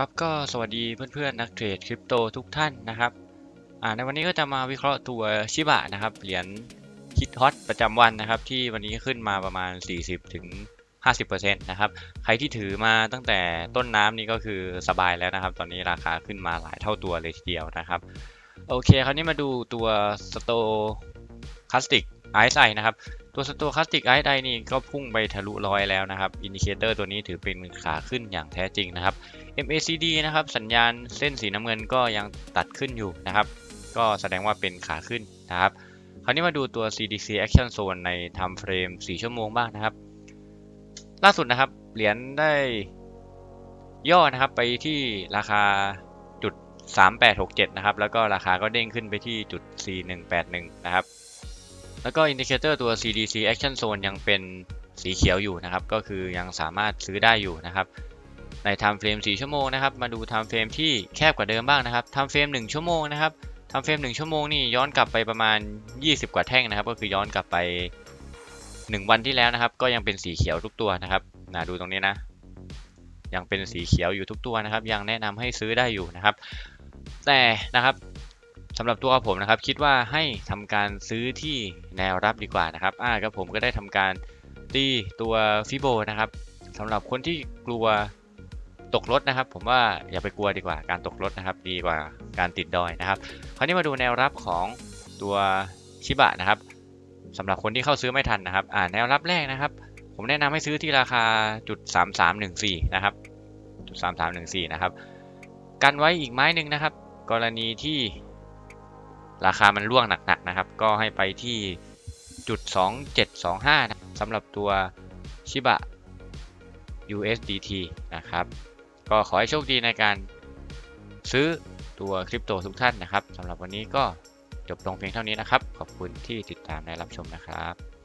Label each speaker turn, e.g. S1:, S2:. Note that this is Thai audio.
S1: ครับก็สวัสดีเพื่อนๆนักเทรดคริปโตทุกท่านนะครับในวันนี้ก็จะมาวิเคราะห์ตัวชิบะนะครับเหรียญฮิตฮอตประจำวันนะครับ ที่วันนี้ขึ้นมาประมาณ 40ถึง50%นะครับใครที่ถือมาตั้งแต่ต้นน้ำนี่ก็คือสบายแล้วนะครับ ตอนนี้ราคาขึ้นมาหลายเท่าตัวเลยทีเดียวนะครับโอเค คราวนี้มาดูตัวสโตคาสติกไอซ์ไอนะครับ ตัวสโตคาสติกไอซ์ไอนี่ก็พุ่งไปทะลุร้อยแล้วนะครับ อินดิเคเตอร์ตัวนี้ถือเป็นขาขึ้นอย่างแท้จริงนะครับ MACD นะครับ สัญญาณเส้นสีน้ำเงินก็ยังตัดขึ้นอยู่นะครับ ก็แสดงว่าเป็นขาขึ้นนะครับ คราวนี้มาดูตัว CDC Action Zone ใน Time Frame 4 ชั่วโมงบ้างนะครับ ล่าสุดนะครับ เหรียญได้ย่อนะครับไปที่ราคาจุด 3867 นะครับ แล้วก็ราคาก็เด้งขึ้นไปที่จุด 4181 นะครับ แล้วก็อินดิเคเตอร์ตัว CDC Action Zone ยังเป็นสีเขียวอยู่นะครับ ก็คือยังสามารถซื้อได้อยู่นะครับ ใน time frame 4ชั่วโมงนะครับ มาดู time frame ที่แคบกว่าเดิมบ้างนะครับ time frame 1ชั่วโมงนะครับ time frame 1ชั่วโมงนี่ย้อนกลับไปประมาณ 20 กว่าแท่งนะครับ ก็คือย้อนกลับไป 1 วันที่แล้วนะครับ ก็ยังเป็นสีเขียวทุกตัวนะครับนะดูตรงนี้นะ ยังเป็นสีเขียวอยู่ทุกตัวนะครับ ยังแนะนำให้ซื้อได้อยู่นะครับ แต่นะครับ สำหรับตัวผมนะครับคิดว่าให้ทำการซื้อที่แนวรับดีกว่านะครับอ่าก็ผมก็ได้ทำการตีตัวฟิโบนะครับสำหรับคนที่กลัวตกรถนะครับ ผมว่าอย่าไปกลัวดีกว่าการตกรถนะครับ ดีกว่าการติดดอยนะครับคราวนี้มาดูแนวรับของตัวชิบะนะครับสำหรับคนที่เข้าซื้อไม่ทันนะครับอ่าแนวรับแรกนะครับ ผมแนะนำให้ซื้อที่ราคาจุด3314นะครับจุด3314นะครับกันไว้อีกไม้หนึ่งนะครับ กรณีที่ ราคามันร่วงหนักๆนะครับ ก็ให้ไปที่จุด 2725นะสำหรับตัวชิบะ USDT นะครับ ก็ขอให้โชคดีในการซื้อตัวคริปโตทุกท่านนะครับสำหรับวันนี้ก็จบลงเพียงเท่านี้นะครับ ขอบคุณที่ติดตามและรับชมนะครับ